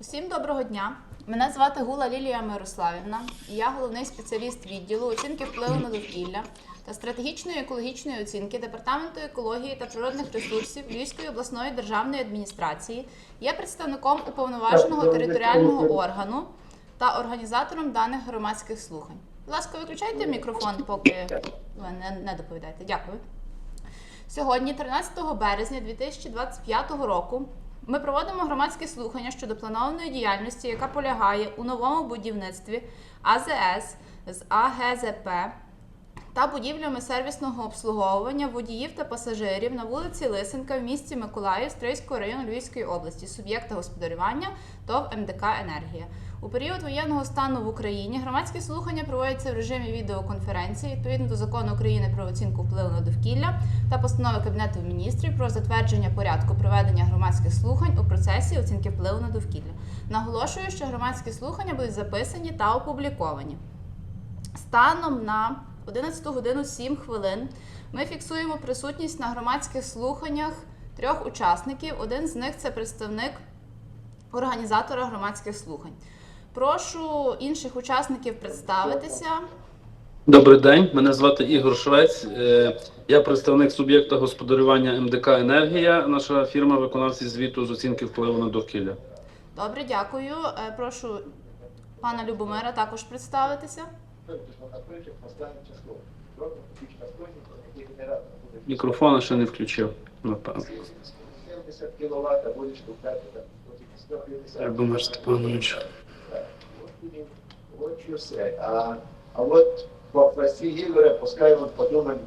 Усім доброго дня. Мене звати Гула Лілія Мирославівна. Я головний спеціаліст відділу оцінки впливу на довкілля та стратегічної екологічної оцінки Департаменту екології та природних ресурсів Львівської обласної державної адміністрації. Є представником уповноваженого територіального органу та організатором даних громадських слухань. Будь ласка, виключайте мікрофон, поки ви не, не доповідаєте. Дякую. Сьогодні, 13 березня 2025 року, ми проводимо громадські слухання щодо планованої діяльності, яка полягає у новому будівництві АЗС з АГЗП та будівлями сервісного обслуговування водіїв та пасажирів на вулиці Лисенка в місті Миколаїв Стрийського району Львівської області, суб'єкта господарювання ТОВ МДК Енергія. У період воєнного стану в Україні громадські слухання проводяться в режимі відеоконференції відповідно до закону України про оцінку впливу на довкілля та постанови Кабінету міністрів про затвердження порядку проведення громадських слухань у процесі оцінки впливу на довкілля. Наголошую, що громадські слухання будуть записані та опубліковані. Станом на 11 годину 7 хвилин ми фіксуємо присутність на громадських слуханнях трьох учасників. Один з них це представник організатора громадських слухань. Прошу інших учасників представитися. Добрий день, мене звати Ігор Швець. Е, Я представник суб'єкта господарювання МДК Енергія. Наша фірма виконавці звіту з оцінки впливу на довкілля. Добре, дякую. Е, Прошу пана Любомира також представитися. Мікрофона ще не включив. Напевно. 70 кВт, а будеш шукати там 150. Любомир Степанович.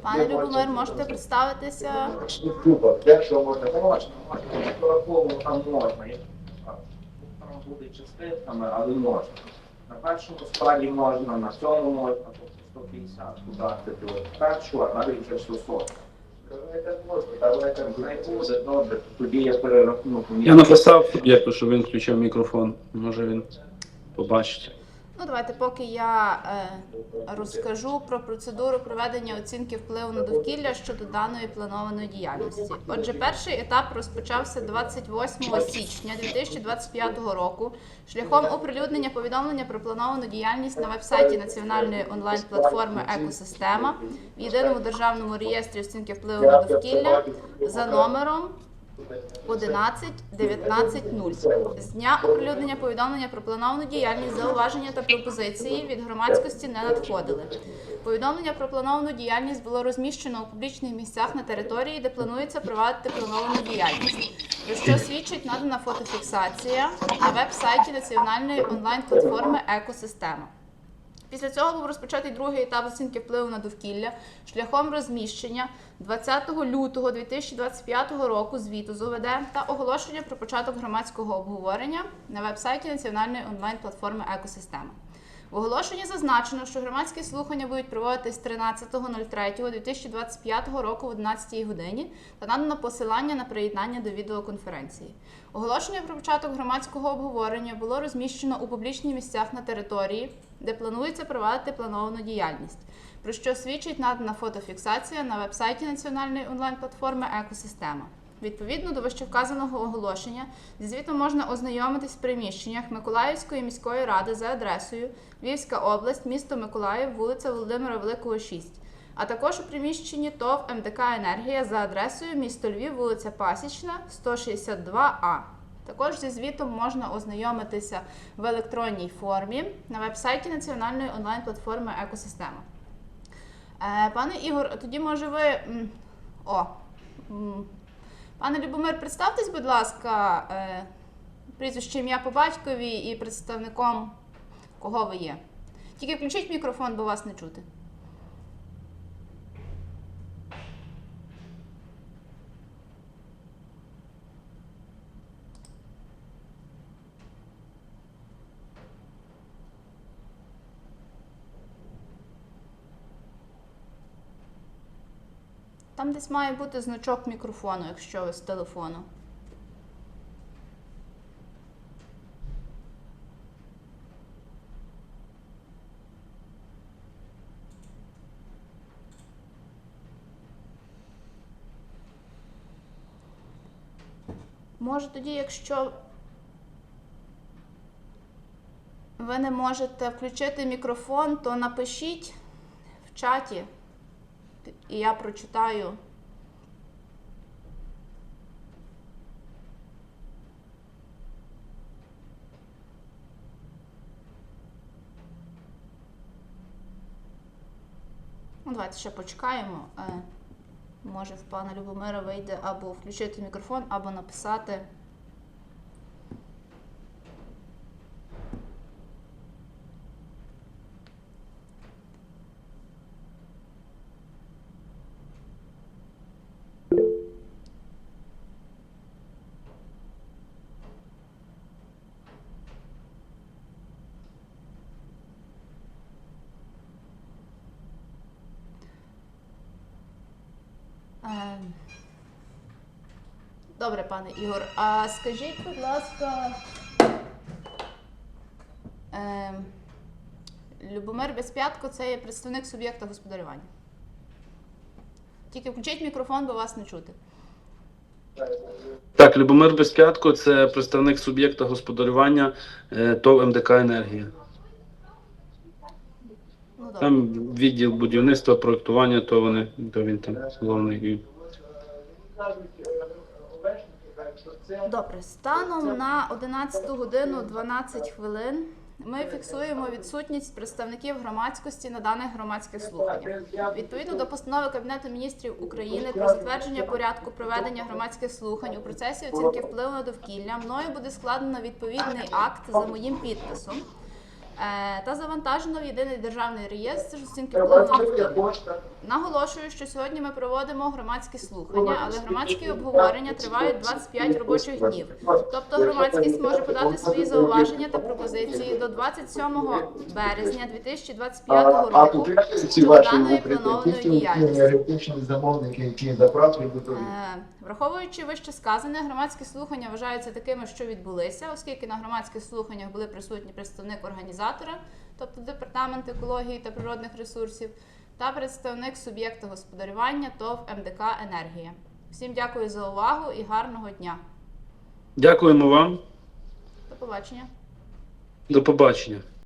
Пане Любомир, можете представитися. Де що можна. Можна. Там можна. Там буде частинками, але можна. На першому складі можна, на сьомому можна, тобто 150 додати до першого, а навіть вже 140. Давайте можна, давайте буде добре, тоді я перерахну. Я написав суб'єкту, що він включив мікрофон. Може він побачить. Ну, давайте, поки я е, розкажу про процедуру проведення оцінки впливу на довкілля щодо даної планованої діяльності. Отже, перший етап розпочався 28 січня 2025 року шляхом оприлюднення повідомлення про плановану діяльність на вебсайті національної онлайн-платформи Екосистема в єдиному державному реєстрі оцінки впливу на довкілля за номером 11.19.0. З дня оприлюднення повідомлення про плановану діяльність, зауваження та пропозиції від громадськості не надходили. Повідомлення про плановану діяльність було розміщено у публічних місцях на території, де планується провадити плановану діяльність, про що свідчить надана фотофіксація на веб-сайті національної онлайн-платформи Екосистема. Після цього був розпочатий другий етап оцінки впливу на довкілля шляхом розміщення 20 лютого 2025 року звіту з ОВД та оголошення про початок громадського обговорення на веб-сайті національної онлайн-платформи Екосистема. В оголошенні зазначено, що громадські слухання будуть проводитись 13.03.2025 року в 11 годині та надано посилання на приєднання до відеоконференції. Оголошення про початок громадського обговорення було розміщено у публічних місцях на території, де планується провадити плановану діяльність, про що свідчить надана фотофіксація на вебсайті національної онлайн-платформи Екосистема. Відповідно до вищевказаного оголошення, зі звітом можна ознайомитись в приміщеннях Миколаївської міської ради за адресою Львівська область, місто Миколаїв, вулиця Володимира Великого, 6, а також у приміщенні ТОВ МДК Енергія за адресою місто Львів, вулиця Пасічна, 162А. Також зі звітом можна ознайомитися в електронній формі на вебсайті національної онлайн-платформи Екосистема. Е, Пане Ігор, тоді може ви. О, пане Любомир, представтесь, будь ласка, прізвищем прізвище ім'я по батькові і представником кого ви є. Тільки включіть мікрофон, бо вас не чути. Там десь має бути значок мікрофону, якщо ви з телефону. Може тоді, якщо ви не можете включити мікрофон, то напишіть в чаті, і я прочитаю. Ну, давайте ще почекаємо. Е, Може, в пана Любомира вийде або включити мікрофон, або написати. Добре, пане Ігор. А скажіть, будь ласка, е, Любомир Безп'ятко це є представник суб'єкта господарювання. Тільки включіть мікрофон, бо вас не чути. Так, Любомир Безп'ятко це представник суб'єкта господарювання е, ТОВ МДК Енергія. Там відділ будівництва, проектування, то вони, то він там головний. Добре, станом на 11 годину 12 хвилин ми фіксуємо відсутність представників громадськості на даних громадських слуханнях. Відповідно до постанови Кабінету міністрів України про затвердження порядку проведення громадських слухань у процесі оцінки впливу на довкілля, мною буде складено відповідний акт за моїм підписом та завантажено в єдиний державний реєстр з оцінки впливу на довкілля. Наголошую, що сьогодні ми проводимо громадські слухання, але громадські обговорення тривають 25 робочих днів. Тобто громадськість може подати свої зауваження та пропозиції до 27 березня 2025 А, а року. ці даної планованої діяльності. замовники, які. Е, Враховуючи вище сказане, громадські слухання вважаються такими, що відбулися, оскільки на громадських слуханнях були присутні представник організатора, тобто департамент екології та природних ресурсів, та представник суб'єкта господарювання ТОВ МДК Енергія. Всім дякую за увагу і гарного дня. Дякуємо вам. До побачення. До побачення.